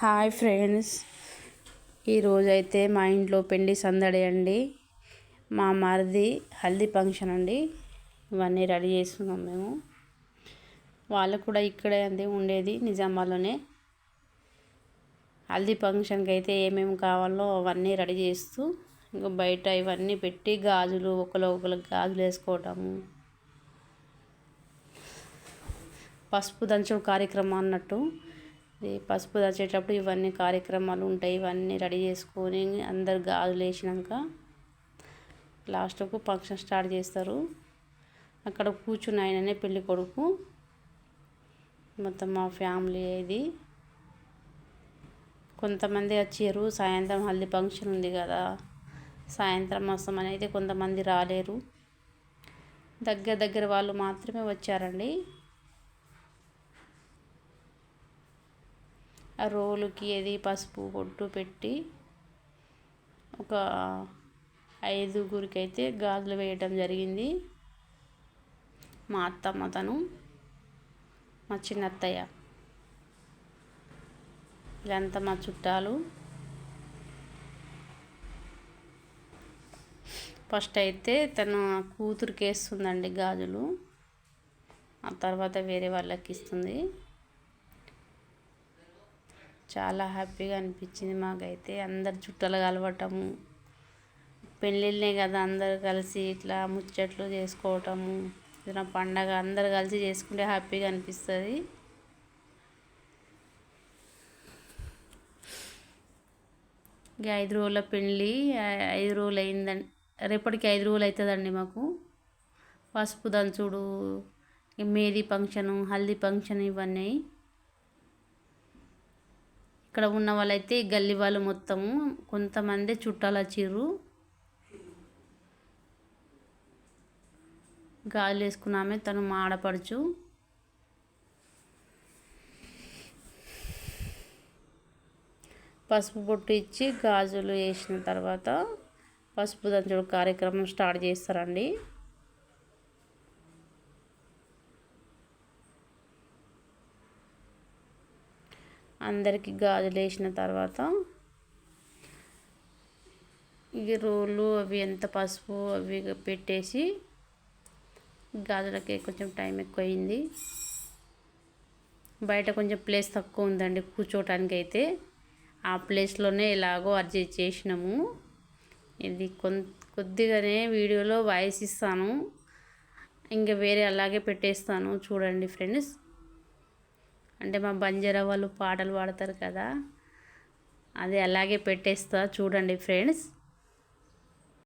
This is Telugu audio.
Hi friends. ఈరోజైతే మా ఇంట్లో పెళ్ళి సందడి అండి. మా మరిది హల్దీ ఫంక్షన్ అండి. ఇవన్నీ రెడీ చేస్తున్నాం మేము. వాళ్ళు కూడా ఇక్కడే అండి ఉండేది నిజామాలోనే హల్దీ ఫంక్షన్కి అయితే ఏమేమి కావాలో అవన్నీ రెడీ చేస్తూ ఇంకా బయట ఇవన్నీ పెట్టి గాజులు ఒకరు ఒకళ్ళకి గాజులు వేసుకోవటము. పసుపు దంచడం కార్యక్రమం అన్నట్టు. పసుపు దంచేటప్పుడు ఇవన్నీ కార్యక్రమాలు ఉంటాయి ఇవన్నీ రెడీ చేసుకొని అందరు గాజులు వేసినాక లాస్ట్కు ఫంక్షన్ స్టార్ట్ చేస్తారు. అక్కడ కూర్చుని ఆయననే పెళ్ళి కొడుకు. మొత్తం మా ఫ్యామిలీ ఇది. కొంతమంది వచ్చారు సాయంత్రం హల్దీ ఫంక్షన్ ఉంది కదా సాయంత్రం వస్తాం అనేది కొంతమంది రాలేరు. దగ్గర దగ్గర వాళ్ళు మాత్రమే వచ్చారండి. రోలుకి అది పసుపు పొట్టు పెట్టి ఒక ఐదుగురికి అయితే గాజులు వేయటం జరిగింది. మా అత్తమ్మ తను మా చిన్నత్తయ్య. ఇదంతా మా చుట్టాలు. ఫస్ట్ అయితే తను కూతురికి వేస్తుందండి గాజులు. ఆ తర్వాత వేరే వాళ్ళకి ఇస్తుంది చాలా హ్యాపీగా అనిపించింది మాకైతే. అందరు చుట్టాలు కలవటము పెళ్ళిళ్ళే కదా అందరు కలిసి ఇట్లా ముచ్చట్లు చేసుకోవటము ఏదైనా పండగ అందరు కలిసి చేసుకుంటే హ్యాపీగా అనిపిస్తుంది. ఇక ఐదు రోజుల పెళ్ళి ఐదు రోజులు అయిందండి రేపటికి ఐదు రోజులు అవుతుందండి మాకు. పసుపు దంచుడు మేది ఫంక్షను హల్దీ ఫంక్షన్ ఇవన్నీ. ఇక్కడ ఉన్న వాళ్ళైతే గల్లీ వాళ్ళు మొత్తము కొంతమంది చుట్టాలు వచ్చిర్రు. గాజులు వేసుకున్నామే తను మాడపడుచు. పసుపు బొట్టు ఇచ్చి గాజులు వేసిన తర్వాత పసుపు దంచుడు కార్యక్రమం స్టార్ట్ చేస్తారండి. అందరికీ గాజులు వేసిన తర్వాత ఇవి రోళ్ళు అవి ఎంత పసుపు అవి పెట్టేసి గాజులకి కొంచెం టైం ఎక్కువ అయింది బయట కొంచెం ప్లేస్ తక్కువ ఉందండి కూర్చోటానికి అయితే. ఆ ప్లేస్లోనే ఎలాగో అడ్జస్ట్ చేసినాము. ఇది కొద్దిగానే వీడియోలో వాయిస్ ఇస్తాను. ఇంకా వేరే అలాగే పెట్టేస్తాను. చూడండి ఫ్రెండ్స్. అంటే మా బంజారా వాళ్ళు పాటలు పాడతారు కదా అది అలాగే పెట్టేస్తా చూడండి ఫ్రెండ్స్.